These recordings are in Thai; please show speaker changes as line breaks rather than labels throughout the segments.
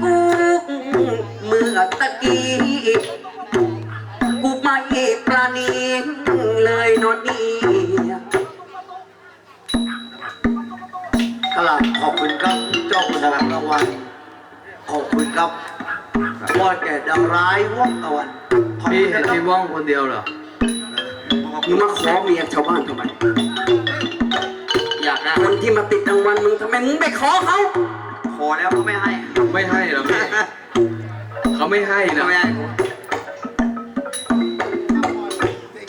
เมียกูเมื่อตะกี้กูไม่ปราณีเลยโนนนี่
กลับขอบคุณครับเจ้าของรางวัลขอบคุณครับว่าแก่ดาวร้ายว่องตะวัน
พี่
คุณ
เห็นพี่ว่องคนเดียวเหรอ
มึงมาขอเมียชาวบ้านทำไม
อยากได้
คนที่มาติดรางวัลมึงทำไมมึงไม่ขอเขา
ขอแล้วก็ไม่ให้
ไม่ให้หรอกพี่เขาไม่ให้นะ
ทำไมให้กู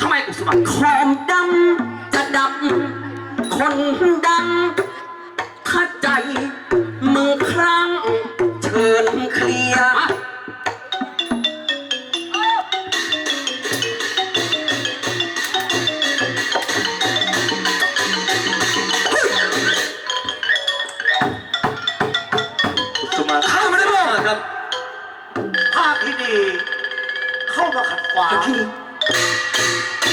ทำไมกูสมัคร
ขอมดำจะดำคนดังถ้าใจมึงครั้งเชิญ
มา
ขัด
ขวาง
พระคีนี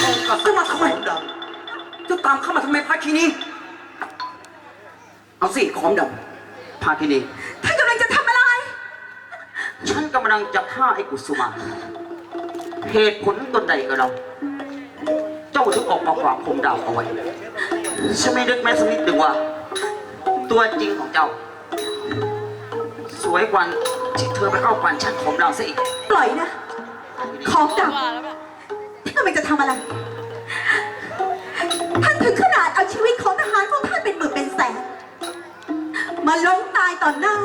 องค์กษัตริย์ของด
จะตามเข้ามาทำไมพระคีนีเอาสิขอมด
พาที่นี่
ท่านกำลังจะทำอะไร
ฉันกำลังจะฆ่าไอ้กุสุมา เหตุผลตนใดกับเราเจ้าถึงออกมาขวางผมดาวเอาไว้ฉันไม่นึกแม้สักนิดหนึ่งว่า ตัวจริงของเจ้า สวยกว่าที่เธอไปเข้าฝันฉันของเราซะอีก
ปล่อยนะ ของดำท่านกำลังจะทำอะไร ท่านถึงขนาดเอาชีวิตของทหารของท่านเป็นหมื่นเป็นแสน มาล้มตายต่อหน้า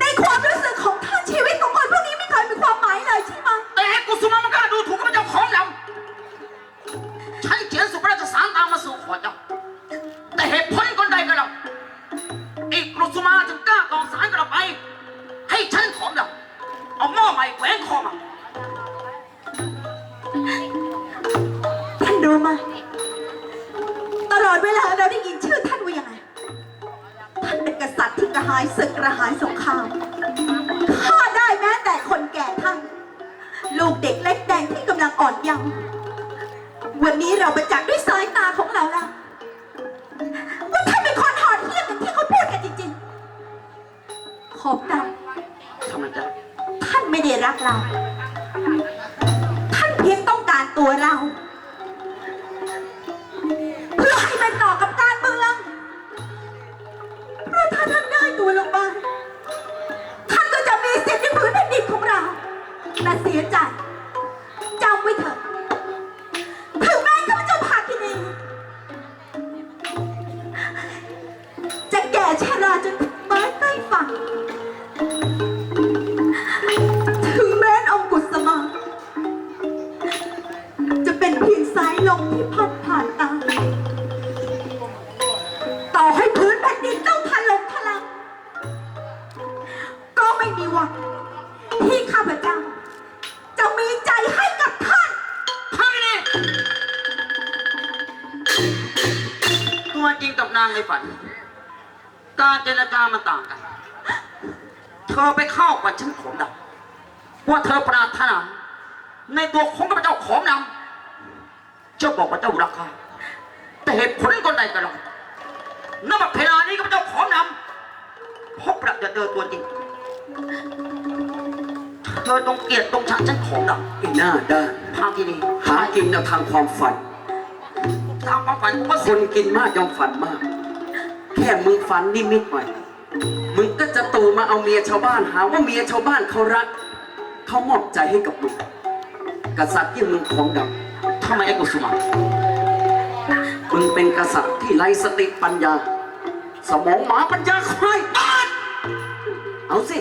ในความรู้สึกของท่านชีวิตของคนพวกนี้ไม่เคยมีความหมายเลยใช่ไหม
แต่ไอ้กุสุมามันกล้าดูถูกกับเจ้าของเราฉันเขียนสุพระราชสารตามมาสู่ขอเจ้าแต่เหตุผลคนใดกับเราไอ้กุสุมาจึงกล้าต่อสารกับเราไป ให้ฉันของเรา เอาหม้อใหม่แหวนคอม
ท่านรู้ไหมตลอดเวลาเราได้ยินชื่อท่านว่ายังไง ท่านเป็นกษัตริย์ที่กระหายศึกกระหายสงครามฆ่าได้แม้แต่คนแก่ท่าน ลูกเด็กเล็กแดงที่กำลังอ่อนเยาว์วันนี้เราประจักษ์ด้วยสายตาของเราแล้วว่าท่านเป็นคนหอดเหี้ยมอย่างที่เขาพูดกันจริงๆ ขอบดำ รักเรา ท่านเพียงต้องการตัวเรา จรจามันต่างกัน เธ
อไปเข้ากับฉันของดำว่าเธอปรารถนาในตัวของข้าพเจ้าของนำเจ้าบอกว่าเจ้ารักข้าแต่เหตุผลคนใดกันหรอกนบักเพลานี้ข้าพเจ้าของนำพบประจะเจอตัวจริง เธอต้องเกลียดตรงฉันฉันของดำ
ไอ้หน้าด้านำ
ทางที่นี่
หากินแนวทางความฝัน
ตามความฝันว่า
ค
สิ่ง
นกินมากย่อมฝันมาก แค่มึงฝันนิมิตหน่อยมึงก็จะตูมาเอาเมียชาวบ้านหาว่าเมียชาวบ้านเขารัก เขามอบใจให้กับมึง กษัตริย์ที่มึงของดับ
ทำไมไอ้กุสุมา
มึงเป็นกษัตริย์ที่ไร้สติปัญญา สมองหมาปัญญาควายเอาสิ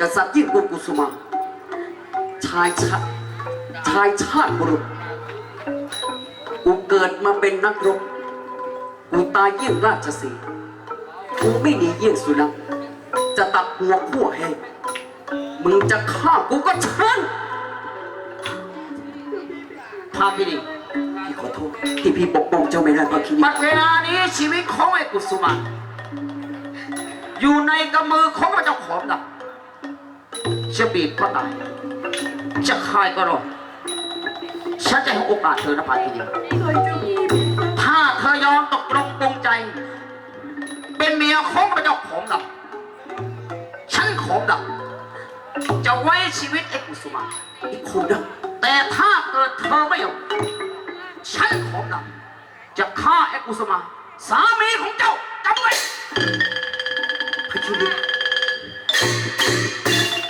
กษัตริย์ยิ่งกว่ากุสุมา ชายชาชายชาติบุรุษกูเกิดมาเป็นนักรบ กูตายเยี่ยงราชสีห์กูไม่หนีเยี่ยงสุนัขจะตัดหัวขั้วแห้มึงจะฆ่ากูก็เชิญ
ทางที่นี่
พี่ขอโทษที่พี่ปกป้องเจ้าไม่ได้เพราะคิด
บัดเวลานี้ชีวิตของไอ้กุสุมาอยู่ในกำมือของพระเจ้าขอมดำจะบีบก็ตาย จะคายก็รอดฉันจะให้โอกาสเธอนะพาทีเดียว
เคยจะมี
ถ้าเธอ ยอมตกลงปรงใจ เป็นเมียของพระเจ้าขอมดำฉันขอมดำจะไว้ชีวิตไอ้กุสุมา
ไอ้โคด
แต่ถ้าเกิดเธอไม่ยอมฉันขอมดำจะฆ่าไอ้กุสุมา สามีของเจ้าจำไว้
พระคิรี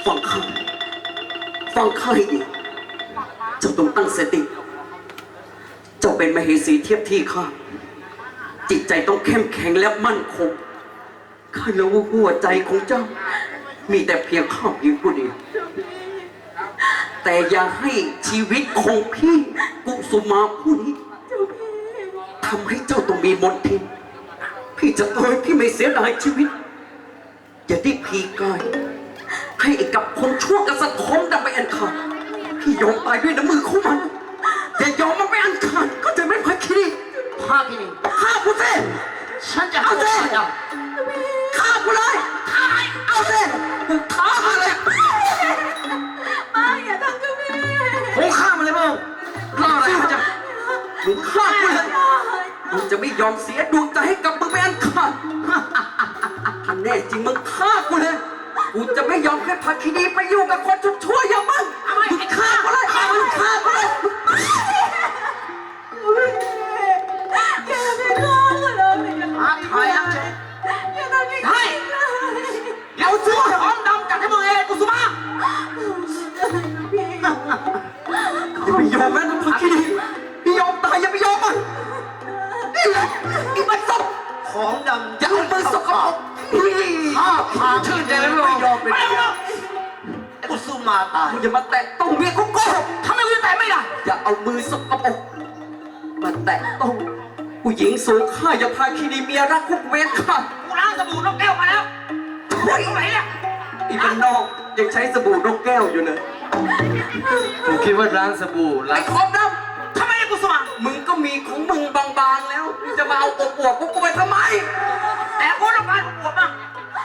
ฟังข้าฟังข้าให้ดีเจ้าต้องตั้งสติ เจ้าเป็นมเหสีเทียบที่ข้า จิตใจต้องเข้มแข็งและมั่นคงข้ารู้ว่าหัวใจของเจ้า มีแต่เพียงข้าเพียงผู้เดียวแต่อย่าให้ชีวิตของพี่กุสุมาผู้นี้ทำให้เจ้าต้องมีมนทินพี่จะตายพี่ไม่เสียดายชีวิต อย่าได้พีกายให้ไอ้กับคนชั่วกับสัตว์คมดำไปอันขาดพี่ยอมตายด้วยน้ำมือของมันอย่ายอมมันไปอันขาดก็จะไม่ พักคี
พาที่นี่
ฆ่ากูสิ
ฉันจะเอาเจ้าเจ้า
ฆ่ากูเลยฆ่าเอาสิฆ่าเลย
มาอย่าทำกับพี่
ผมฆ่ามันเลยมั้งรออะไรพระเจ้า
มึงฆ่ากูเลยมึงจะไม่ยอมเสียดวงใจให้กับมึงไปอันขาดถ้าแน่จริงมึงฆ่ากูเลยกูจะไม่ยอมให้พักคีนีไปอยู่กับคนชั่วๆอย่างมึงมึงฆ่ากูเลยมึงฆ่ากูเลย
อ
ย่
ดำ
อย่าเอามือสกปรกนี่
ข้าพาชื่นใจเลยไม่ยอมเป็น
กุสุมาตาย
มึงอย่ามาแตะต้องเมียกูโกหก
ทำไมกูจะแต่ไม่ได้
อย่าเอามือสกปรกมาแตะต้องผู้หญิงสูงข้าอย่าพาคีนีเมียรักคุกเวรข้า
กูล้างสบู่นกแก้วมาแล้วเฮ้ยไหนเนี่ย
อีเป็นนอกยังใช้สบู่นกแก้วอยู่เลย
ผมคิดว่าร้านสบู่ร้า
ไก็
มี
ของมึงบางๆแล้วจะมาเอาอวบๆกูกูไปทำไม
แต่กูต้องการอวบอะ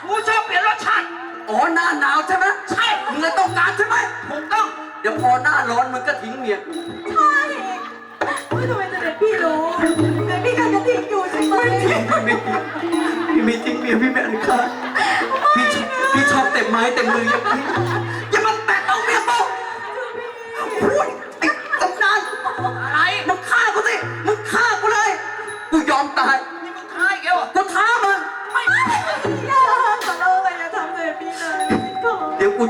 กูชอบเปลี่ยนรสชาติ
อ๋อหน้าหนาวใช่ไหม
ใช่
มึงเลยต้องการใช่ไหม
ถูกต้อง
เดี๋ยวพอหน้าร้อนมึงก็ทิ้งเมียกู
ใช่ไม่ทำไมเสด็จพี่รู้แต่พี่การจะทิ้งอยู่ใช่ไหม
พี่ไม่ทิ้งเมียพี่ไม่อันขาดพี่ชอบพี่ชอบเต็มไม้เต็มมืออย่างนี้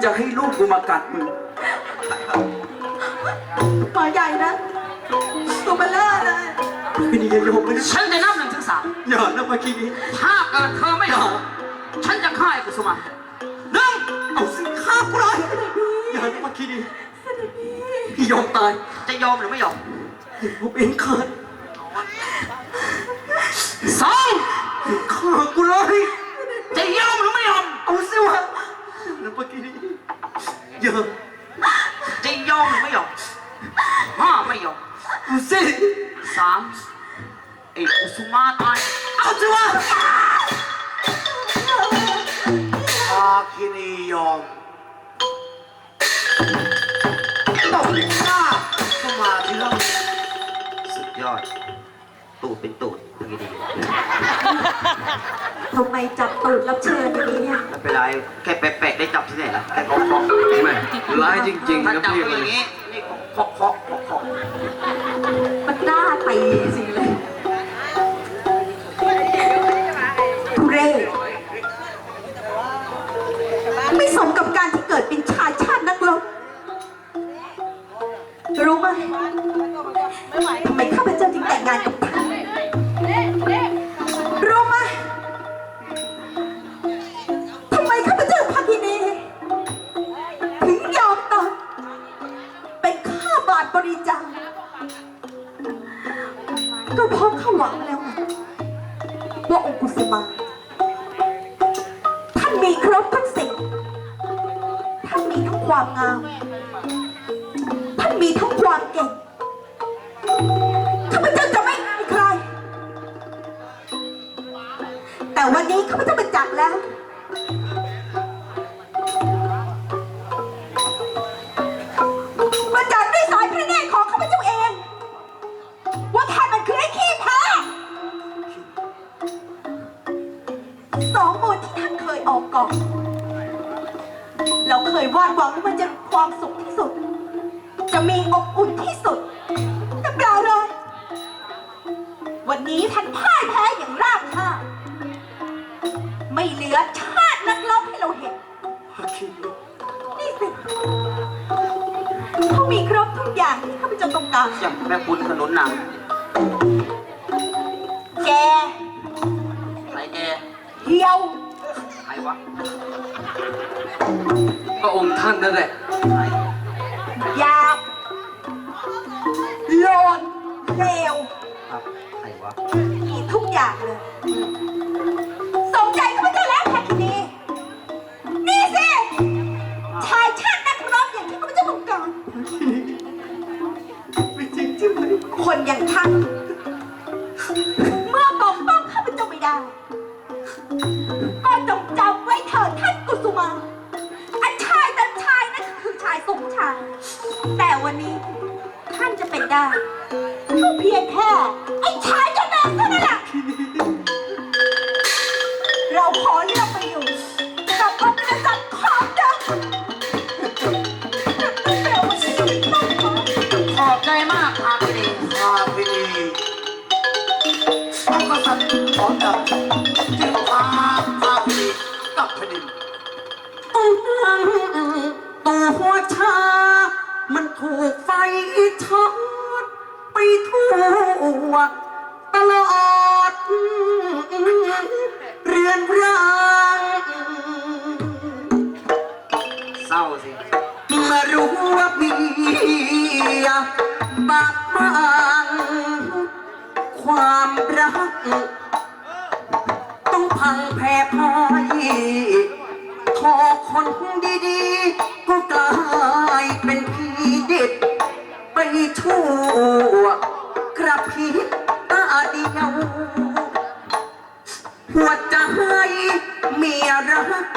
จะ
ให้ลูกกูมากัดมึง
หมาใหญ่นะตัวเบลเลอร์เลย
พี่นี่อย่ายอมเลย
ฉันจะนับหนึ่งถึงสาม
อย่านะมาคีนี้
ถ้าเกิดเธอไม่ยอมฉันจะฆ่าไอ้กุสุมาหนึ่ง
เอาสิฆ่ากูเลยอย่านะมาคีนี้พี่ยอมตาย
จะยอมหรือไม่ยอม
ผมเองขาด
สอง
ฆ่ากูเลย
จะยอมหรือไม่ยอม
เอาสิวะนะมาคีนี้ อย่า
จะยอมหรือไม่ยอมห้าไม่ยอม
เอาสิ
สามไอ้กุสุมาตาย
เอาสิวะ
พาคินียอมตบหน้ากุสุมาทีละ
สุดยอด ตูดเป็นตูดเป็นไงดี
ทำไมจับตูดรับเชิญอย่างนี้เนี่ย
ไม่เป็นไรแค่แปะๆได้จับที่ไหนล่ะแค่เคาะ
ไม่ร้ายจริงๆ
ถ้า
นะ
จับ
พี่
อย่างนี้นี่เคาะเคาะเคาะเคาะ
มันน่าตีสิเลย ว่าองค์กุสมา ท่านมีครบทั้งสิ่ง ท่านมีทั้งความงาม ท่านมีทั้งความเก่งข้าพเจ้าจะไม่อายใคร แต่วันนี้ข้าพเจ้าประจักแล้ว สองมูลที่ท่านเคยออกกอนเราเคยวาดหวังว่ามันจะมีความสุขที่สุด จะมีอบอุ่นที่สุด แต่เปล่าเลย วันนี้ท่านพ่ายแพ้อย่างราบคาบไม่เหลือชาตินักรบให้เราเห็น นี่สิเขามีครบทุกอย่างที่ข้าพเจ้าต้องการ
อย่างแม่คุณขนุนนัง
ยว
ใครวะ
พระองค์ท่านนั่นแหละ
อยากโลนเลว
ครับใครวะ
มีทุกอย่างเลย สนใจก็ไม่ได้แล้วแค่ทีนี้นี่สิ ชายชาตินักรบอย่างที่ข้าพเจ้าต้องการคนอย่างท่าน ชายสมชายแต่วันนี้ท่านจะเป็นได้ก็เพียงแค่ไอ้ชายเจะนำเท่านั้นแหละเราขอเลือกไปอยู่กับพระกษัตริย์ของเดิมแต่วันนี้ต้องขอ
ขอบใจมากครับพี่ดี
ข้าพินีพระกษัตริย์ของเราจึงพาข้าพินีกลับแผ่นดิน
ตัวหัวชา มันถูกไฟช็อตไปทั่วตลอด เรือนร่าง
เศร้าสิ
มารู้ว่าเบียบาดบางความรัก ต้องพังแพ้พ่ายทอคนดีๆ ก็กลายเป็นผีเด็ดไปชั่วกระพริบตาเดียว หัวใจเมียรัก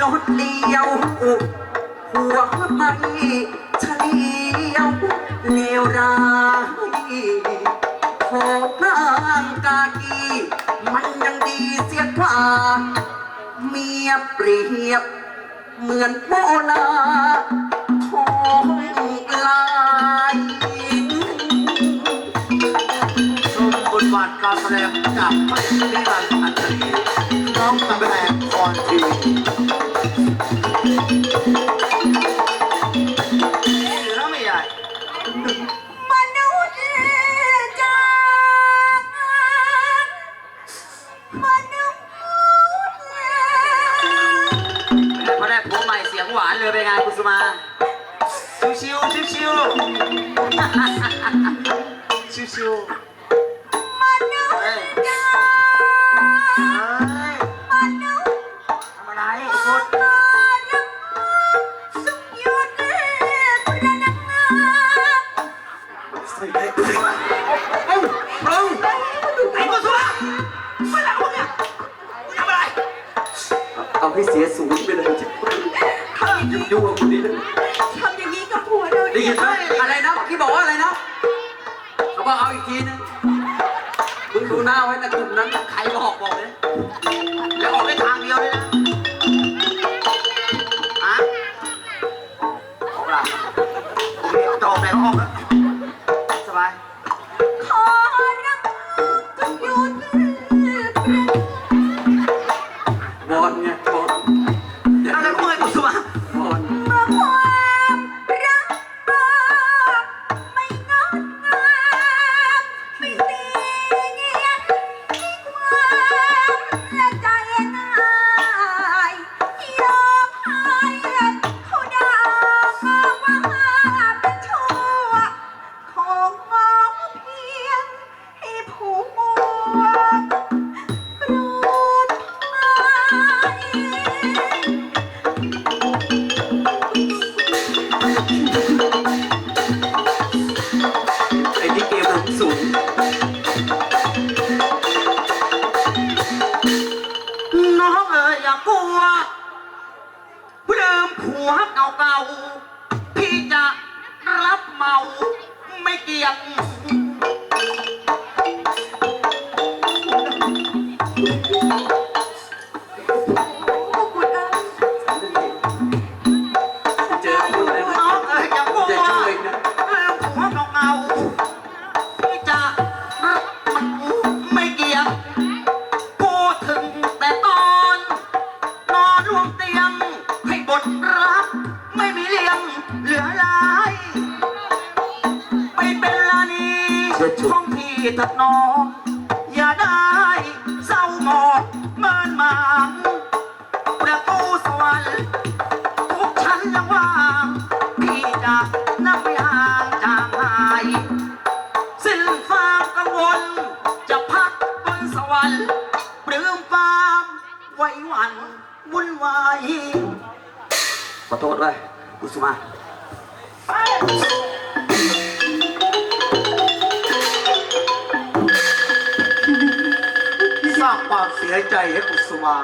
ลดเลียว หัวไม่เฉลียวเลวร้ายของร่างกายมันยังดีเสียกว่าเมียเปรียบ เหมือนโบนาของลาย
ชมบทบาทการแสดงจากพระนิรันดร์อันตรีน้องกำแพงพรที
ชิวชิวชิวชิว
มนุษย์จ้ามนุษย์
ทำอะไร
โคตรรักสุขยุดประนักงาม
ใส่ได้
เอ้าปรุงไอ้คุณสุมาไม่รักมึงอะมึงทำอะไร
เอาให้เสียศูนย์ไปเลยจิ๊บยุ่งยุ่งกับคนนี้เลย
เรา
ได้ยินไหมอะไรนะที่บอกว่าอะไรนะเขาบอกเอาอีกทีนึงมึงดูหน้าไว้นะกลุ่มนั้นใครบอกบอกเลย
แล้วออกไปทางเดียวเลยนะอะออกละตอเคจะออกา
ก
ลั
วลืม
ผัว
เก่า
ๆพี่จะรับเมาไม่เกี่ยง ถัดน้องอย่าได้เศร้าหมองเมินหมางประตูสวรรค์ทุกชั้นยังว่างพี่จะนับไม่ห่างจางหาย สิ้นความกังวล จะพักบนสวรรค์ปลื้มความไว้วันวุ่นวายขอโทษด้วยกุสุมา
สร้ ความเสียใจให้กุสุมา